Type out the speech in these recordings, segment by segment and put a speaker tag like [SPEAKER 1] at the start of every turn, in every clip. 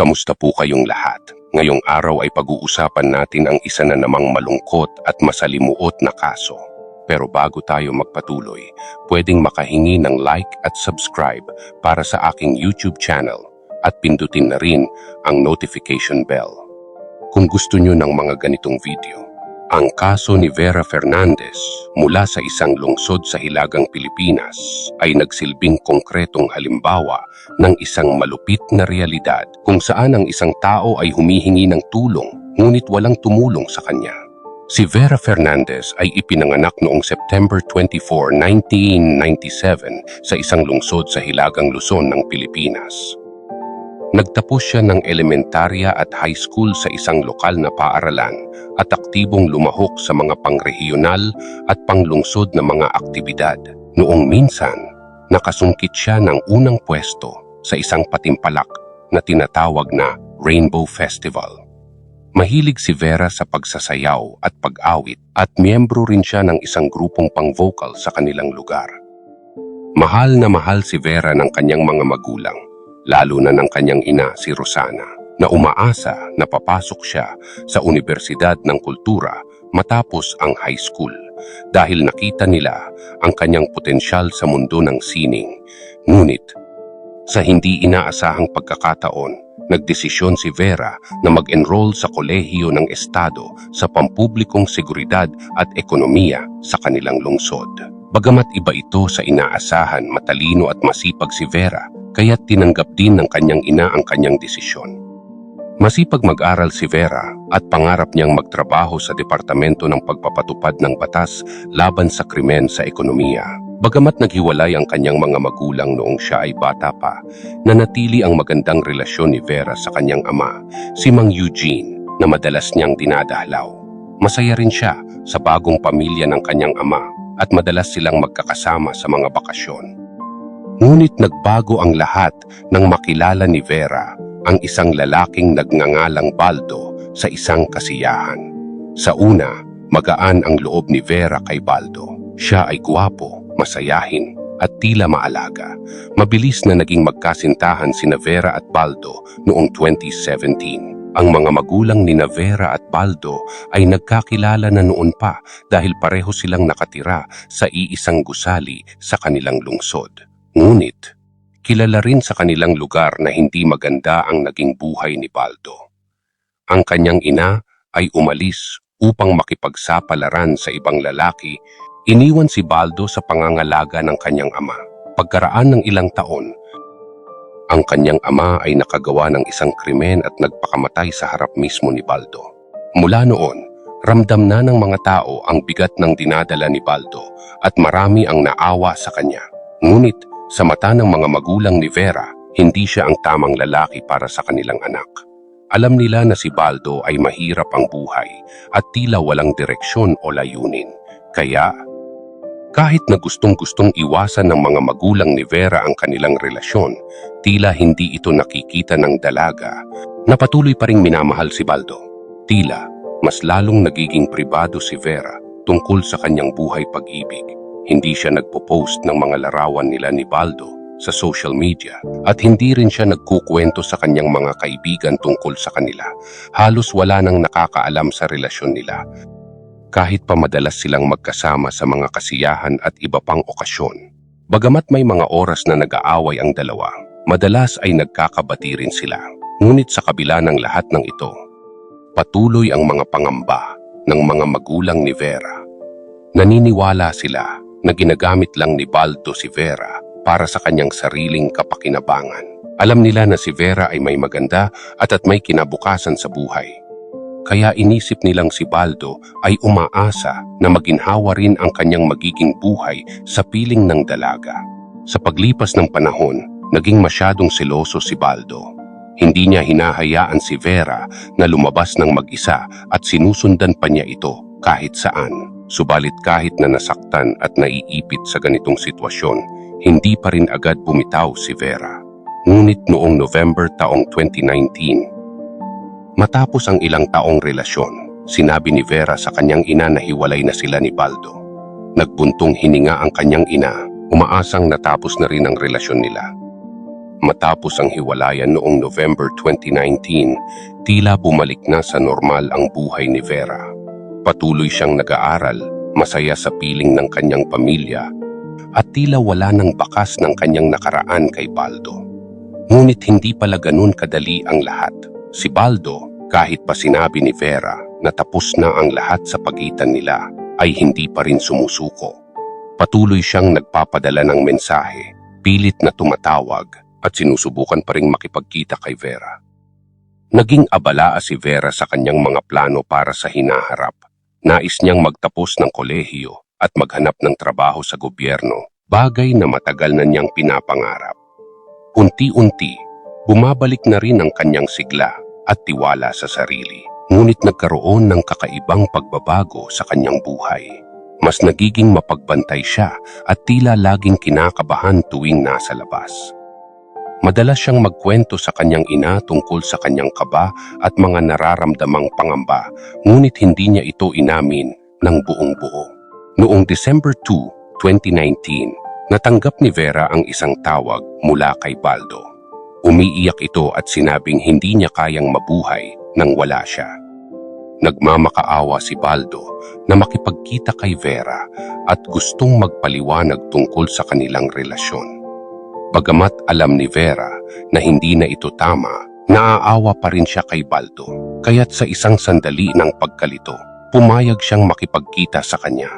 [SPEAKER 1] Kamusta po kayong lahat? Ngayong araw ay pag-uusapan natin ang isa na namang malungkot at masalimuot na kaso. Pero bago tayo magpatuloy, pwedeng makahingi ng like at subscribe para sa aking YouTube channel at pindutin na rin ang notification bell. Kung gusto nyo ng mga ganitong video, ang kaso ni Vera Fernandez mula sa isang lungsod sa Hilagang Pilipinas ay nagsilbing konkretong halimbawa ng isang malupit na realidad kung saan ang isang tao ay humihingi ng tulong ngunit walang tumulong sa kanya. Si Vera Fernandez ay ipinanganak noong September 24, 1997 sa isang lungsod sa Hilagang Luzon ng Pilipinas. Nagtapos siya ng elementarya at high school sa isang lokal na paaralan at aktibong lumahok sa mga pangregional at panglungsod na mga aktibidad. Noong minsan, nakasungkit siya ng unang pwesto sa isang patimpalak na tinatawag na Rainbow Festival. Mahilig si Vera sa pagsasayaw at pag-awit at miyembro rin siya ng isang grupong pang-vocal sa kanilang lugar. Mahal na mahal si Vera ng kanyang mga magulang lalo na ng kanyang ina si Rosana, na umaasa na papasok siya sa Universidad ng Kultura matapos ang high school dahil nakita nila ang kanyang potensyal sa mundo ng sining. Ngunit, sa hindi inaasahang pagkakataon, nagdesisyon si Vera na mag-enroll sa kolehiyo ng Estado sa pampublikong seguridad at ekonomiya sa kanilang lungsod. Bagamat iba ito sa inaasahan, matalino at masipag si Vera, kaya't tinanggap din ng kanyang ina ang kanyang desisyon. Masipag mag-aral si Vera at pangarap niyang magtrabaho sa Departamento ng Pagpapatupad ng Batas laban sa krimen sa ekonomiya. Bagamat naghiwalay ang kanyang mga magulang noong siya ay bata pa, nanatili ang magandang relasyon ni Vera sa kanyang ama, si Mang Eugene, na madalas niyang dinadalaw. Masaya rin siya sa bagong pamilya ng kanyang ama at madalas silang magkakasama sa mga bakasyon. Ngunit nagbago ang lahat nang makilala ni Vera ang isang lalaking nagngangalang Baldo sa isang kasiyahan. Sa una, magaan ang loob ni Vera kay Baldo. Siya ay guwapo, masayahin, at tila maalaga. Mabilis na naging magkasintahan sina Vera at Baldo noong 2017. Ang mga magulang ni Vera at Baldo ay nagkakilala na noon pa dahil pareho silang nakatira sa iisang gusali sa kanilang lungsod. Ngunit, kilala rin sa kanilang lugar na hindi maganda ang naging buhay ni Baldo. Ang kanyang ina ay umalis upang makipagsapalaran sa ibang lalaki, iniwan si Baldo sa pangangalaga ng kanyang ama. Pagkaraan ng ilang taon, ang kanyang ama ay nakagawa ng isang krimen at nagpakamatay sa harap mismo ni Baldo. Mula noon, ramdam na ng mga tao ang bigat ng dinadala ni Baldo at marami ang naawa sa kanya. Ngunit sa mata ng mga magulang ni Vera, hindi siya ang tamang lalaki para sa kanilang anak. Alam nila na si Baldo ay mahirap ang buhay at tila walang direksyon o layunin. Kaya, kahit na gustong-gustong iwasan ng mga magulang ni Vera ang kanilang relasyon, tila hindi ito nakikita ng dalaga, napatuloy pa ring minamahal si Baldo. Tila, mas lalong nagiging pribado si Vera tungkol sa kanyang buhay pag-ibig. Hindi siya nagpo-post ng mga larawan nila ni Baldo sa social media at hindi rin siya nagkukwento sa kanyang mga kaibigan tungkol sa kanila. Halos wala nang nakakaalam sa relasyon nila. Kahit pa madalas silang magkasama sa mga kasiyahan at iba pang okasyon. Bagamat may mga oras na nag-aaway ang dalawa, madalas ay nagkakabati rin sila. Ngunit sa kabila ng lahat ng ito, patuloy ang mga pangamba ng mga magulang ni Vera. Naniniwala sila na ginagamit lang ni Baldo si Vera para sa kanyang sariling kapakinabangan. Alam nila na si Vera ay may maganda at at may kinabukasan sa buhay. Kaya inisip nilang si Baldo ay umaasa na maginhawa rin ang kanyang magiging buhay sa piling ng dalaga. Sa paglipas ng panahon, naging masyadong seloso si Baldo. Hindi niya hinahayaan si Vera na lumabas ng mag-isa at sinusundan pa niya ito kahit saan. Subalit kahit na nasaktan at naiipit sa ganitong sitwasyon, hindi pa rin agad bumitaw si Vera. Ngunit noong November taong 2019, matapos ang ilang taong relasyon, sinabi ni Vera sa kanyang ina na hiwalay na sila ni Baldo. Nagbuntong hininga ang kanyang ina, umaasang natapos na rin ang relasyon nila. Matapos ang hiwalayan noong November 2019, tila bumalik na sa normal ang buhay ni Vera. Patuloy siyang nag-aaral, masaya sa piling ng kanyang pamilya, at tila wala ng bakas ng kanyang nakaraan kay Baldo. Ngunit hindi pala ganun kadali ang lahat. Si Baldo, kahit pa sinabi ni Vera na tapos na ang lahat sa pagitan nila, ay hindi pa rin sumusuko. Patuloy siyang nagpapadala ng mensahe, pilit na tumatawag at sinusubukan pa ring makipagkita kay Vera. Naging abala si Vera sa kanyang mga plano para sa hinaharap. Nais niyang magtapos ng kolehiyo at maghanap ng trabaho sa gobyerno, bagay na matagal na niyang pinapangarap. Unti-unti, bumabalik na rin ang kanyang sigla at tiwala sa sarili. Ngunit nagkaroon ng kakaibang pagbabago sa kanyang buhay. Mas nagiging mapagbantay siya at tila laging kinakabahan tuwing nasa labas. Madalas siyang magkwento sa kanyang ina tungkol sa kanyang kaba at mga nararamdamang pangamba, ngunit hindi niya ito inamin ng buong buo. Noong December 2, 2019, natanggap ni Vera ang isang tawag mula kay Baldo. Umiiyak ito at sinabing hindi niya kayang mabuhay nang wala siya. Nagmamakaawa si Baldo na makipagkita kay Vera at gustong magpaliwanag tungkol sa kanilang relasyon. Bagamat alam ni Vera na hindi na ito tama, naaawa pa rin siya kay Baldo. Kaya't sa isang sandali ng pagkalito, pumayag siyang makipagkita sa kanya.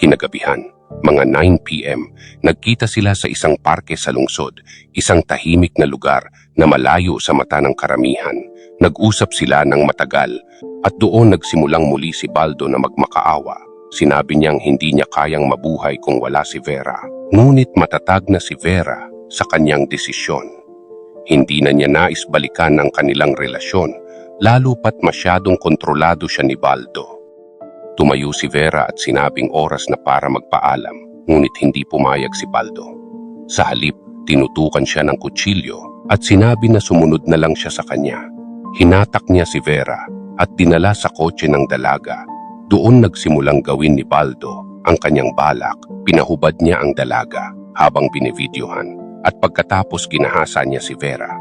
[SPEAKER 1] Kinagabihan, mga 9pm, nagkita sila sa isang parke sa lungsod, isang tahimik na lugar na malayo sa mata ng karamihan. Nag-usap sila ng matagal at doon nagsimulang muli si Baldo na magmakaawa. Sinabi niyang hindi niya kayang mabuhay kung wala si Vera. Ngunit matatag na si Vera sa kanyang desisyon. Hindi na niya nais balikan ang kanilang relasyon, lalo pat masyadong kontrolado siya ni Baldo. Tumayo si Vera at sinabing oras na para magpaalam, ngunit hindi pumayag si Baldo. Sa halip, tinutukan siya ng kutsilyo at sinabi na sumunod na lang siya sa kanya. Hinatak niya si Vera at dinala sa kotse ng dalaga. Doon nagsimulang gawin ni Baldo ang kanyang balak, pinahubad niya ang dalaga habang binividyohan at pagkatapos ginahasa niya si Vera.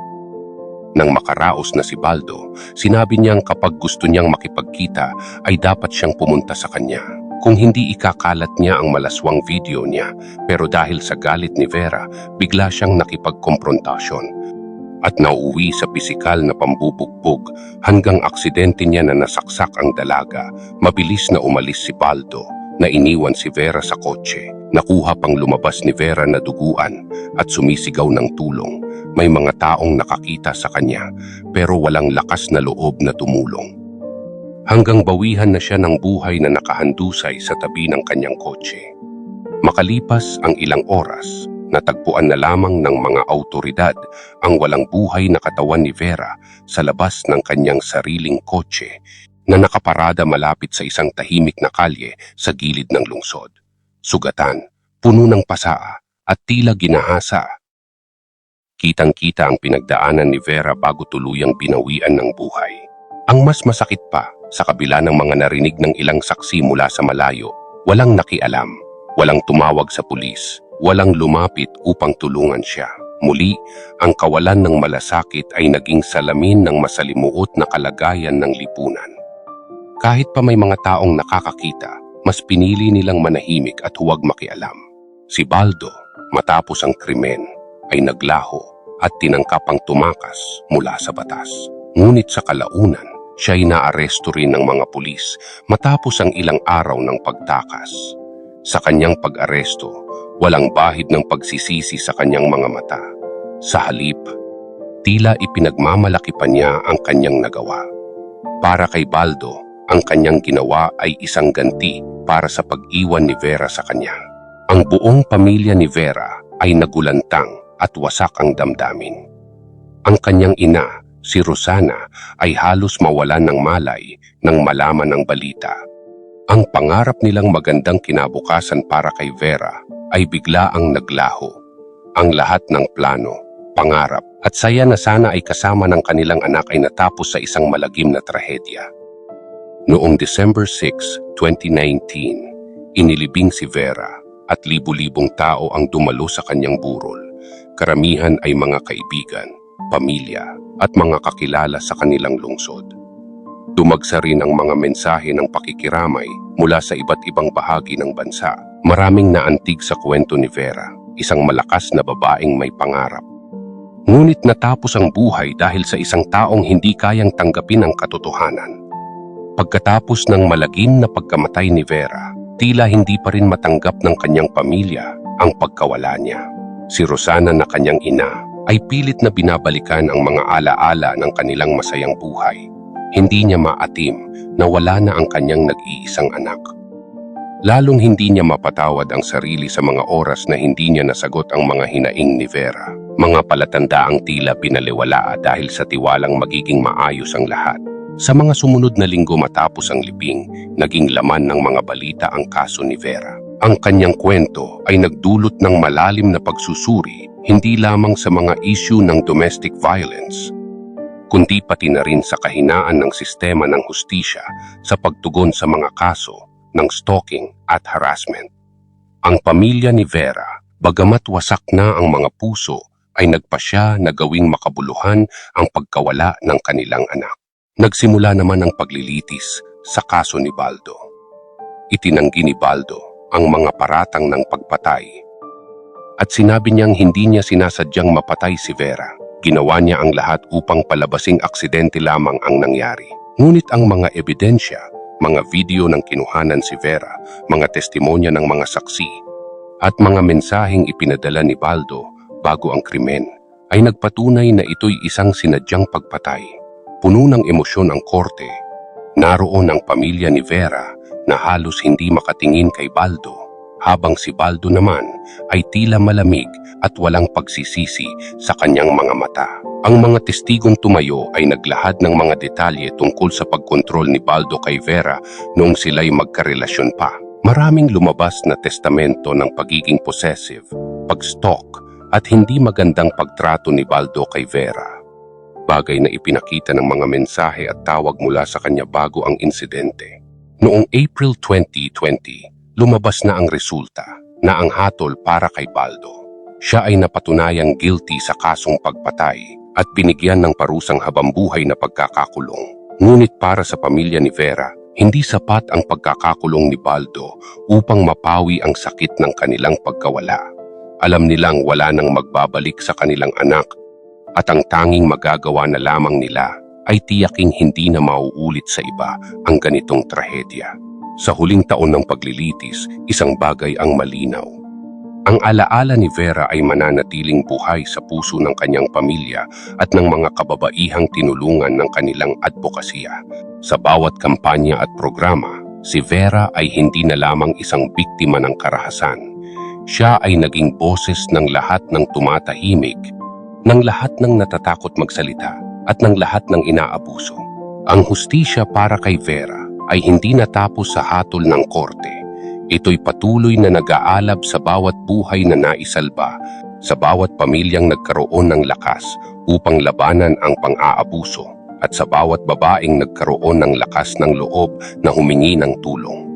[SPEAKER 1] Nang makaraos na si Baldo, sinabi niyang kapag gusto niyang makipagkita ay dapat siyang pumunta sa kanya. Kung hindi ikakalat niya ang malaswang video niya, pero dahil sa galit ni Vera, bigla siyang nakipagkomprontasyon at nauwi sa pisikal na pambubugbog hanggang aksidente niya na nasaksak ang dalaga, mabilis na umalis si Baldo na iniwan si Vera sa kotse. Nakuha pang lumabas ni Vera na duguan at sumisigaw ng tulong. May mga taong nakakita sa kanya pero walang lakas na loob na tumulong. Hanggang bawihan na siya ng buhay na nakahandusay sa tabi ng kanyang kotse. Makalipas ang ilang oras, natagpuan na lamang ng mga autoridad ang walang buhay na katawan ni Vera sa labas ng kanyang sariling kotse na nakaparada malapit sa isang tahimik na kalye sa gilid ng lungsod. Sugatan, puno ng pasaa at tila ginahasa. Kitang-kita ang pinagdaanan ni Vera bago tuluyang binawian ng buhay. Ang mas masakit pa, sa kabila ng mga narinig ng ilang saksi mula sa malayo, walang nakialam, walang tumawag sa pulis, walang lumapit upang tulungan siya. Muli, ang kawalan ng malasakit ay naging salamin ng masalimuot na kalagayan ng lipunan. Kahit pa may mga taong nakakakita, mas pinili nilang manahimik at huwag makialam. Si Baldo, matapos ang krimen, ay naglaho at tinangkapang tumakas mula sa batas. Ngunit sa kalaunan, siya ay naaresto rin ng mga pulis matapos ang ilang araw ng pagtakas. Sa kanyang pag-aresto, walang bahid ng pagsisisi sa kanyang mga mata. Sa halip, tila ipinagmamalaki pa niya ang kanyang nagawa. Para kay Baldo, ang kanyang ginawa ay isang ganti para sa pag-iwan ni Vera sa kanya. Ang buong pamilya ni Vera ay nagulantang at wasak ang damdamin. Ang kanyang ina, si Rosana, ay halos mawalan ng malay nang malaman ng balita. Ang pangarap nilang magandang kinabukasan para kay Vera ay bigla ang naglaho. Ang lahat ng plano, pangarap at saya na sana ay kasama ng kanilang anak ay natapos sa isang malagim na trahedya. Noong December 6, 2019, inilibing si Vera at libu-libong tao ang dumalo sa kanyang burol. Karamihan ay mga kaibigan, pamilya, at mga kakilala sa kanilang lungsod. Dumagsa rin ang mga mensahe ng pakikiramay mula sa iba't ibang bahagi ng bansa. Maraming naantig sa kwento ni Vera, isang malakas na babaeng may pangarap. Ngunit natapos ang buhay dahil sa isang taong hindi kayang tanggapin ang katotohanan. Pagkatapos ng malagim na pagkamatay ni Vera, tila hindi pa rin matanggap ng kanyang pamilya ang pagkawala niya. Si Rosana na kanyang ina ay pilit na binabalikan ang mga alaala ng kanilang masayang buhay. Hindi niya maatim na wala na ang kanyang nag-iisang anak. Lalong hindi niya mapatawad ang sarili sa mga oras na hindi niya nasagot ang mga hinaing ni Vera. Mga palatandaang tila pinaliwala dahil sa tiwalang magiging maayos ang lahat. Sa mga sumunod na linggo matapos ang libing, naging laman ng mga balita ang kaso ni Vera. Ang kanyang kwento ay nagdulot ng malalim na pagsusuri hindi lamang sa mga issue ng domestic violence, kundi pati na rin sa kahinaan ng sistema ng hustisya sa pagtugon sa mga kaso ng stalking at harassment. Ang pamilya ni Vera, bagamat wasak na ang mga puso, ay nagpasya na gawing makabuluhan ang pagkawala ng kanilang anak. Nagsimula naman ang paglilitis sa kaso ni Baldo. Itinanggi ni Baldo ang mga paratang ng pagpatay. At sinabi niyang hindi niya sinasadyang mapatay si Vera. Ginawa niya ang lahat upang palabasing aksidente lamang ang nangyari. Ngunit ang mga ebidensya, mga video ng kinuhanan si Vera, mga testimonya ng mga saksi, at mga mensaheng ipinadala ni Baldo bago ang krimen, ay nagpatunay na ito'y isang sinadyang pagpatay. Puno ng emosyon ang korte. Naroon ang pamilya ni Vera na halos hindi makatingin kay Baldo, habang si Baldo naman ay tila malamig at walang pagsisisi sa kanyang mga mata. Ang mga testigong tumayo ay naglahad ng mga detalye tungkol sa pagkontrol ni Baldo kay Vera noong sila'y magkarelasyon pa. Maraming lumabas na testamento ng pagiging possessive, pag-stalk, at hindi magandang pagtrato ni Baldo kay Vera. Bagay na ipinakita ng mga mensahe at tawag mula sa kanya bago ang insidente. Noong April 2020, lumabas na ang resulta na ang hatol para kay Baldo. Siya ay napatunayang guilty sa kasong pagpatay at binigyan ng parusang habambuhay na pagkakakulong. Ngunit para sa pamilya ni Vera, hindi sapat ang pagkakakulong ni Baldo upang mapawi ang sakit ng kanilang pagkawala. Alam nilang wala nang magbabalik sa kanilang anak at ang tanging magagawa na lamang nila ay tiyaking hindi na mauulit sa iba ang ganitong trahedya. Sa huling taon ng paglilitis, isang bagay ang malinaw. Ang alaala ni Vera ay mananatiling buhay sa puso ng kanyang pamilya at ng mga kababaihang tinulungan ng kanilang advokasya. Sa bawat kampanya at programa, si Vera ay hindi na lamang isang biktima ng karahasan. Siya ay naging boses ng lahat ng tumatahimik, ng lahat ng natatakot magsalita, at ng lahat ng inaabuso. Ang hustisya para kay Vera ay hindi natapos sa hatol ng korte. Ito'y patuloy na nag-aalab sa bawat buhay na naisalba, sa bawat pamilyang nagkaroon ng lakas upang labanan ang pang-aabuso, at sa bawat babaeng nagkaroon ng lakas ng loob na humingi ng tulong.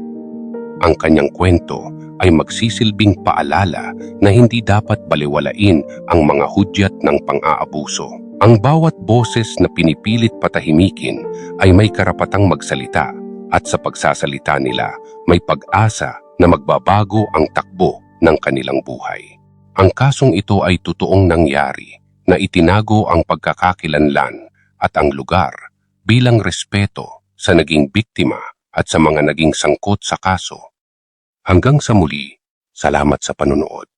[SPEAKER 1] Ang kanyang kwento ay magsisilbing paalala na hindi dapat baliwalain ang mga hudyat ng pang-aabuso. Ang bawat boses na pinipilit patahimikin ay may karapatang magsalita at sa pagsasalita nila may pag-asa na magbabago ang takbo ng kanilang buhay. Ang kasong ito ay totoong nangyari na itinago ang pagkakakilanlan at ang lugar bilang respeto sa naging biktima at sa mga naging sangkot sa kaso. Hanggang sa muli, salamat sa panunood.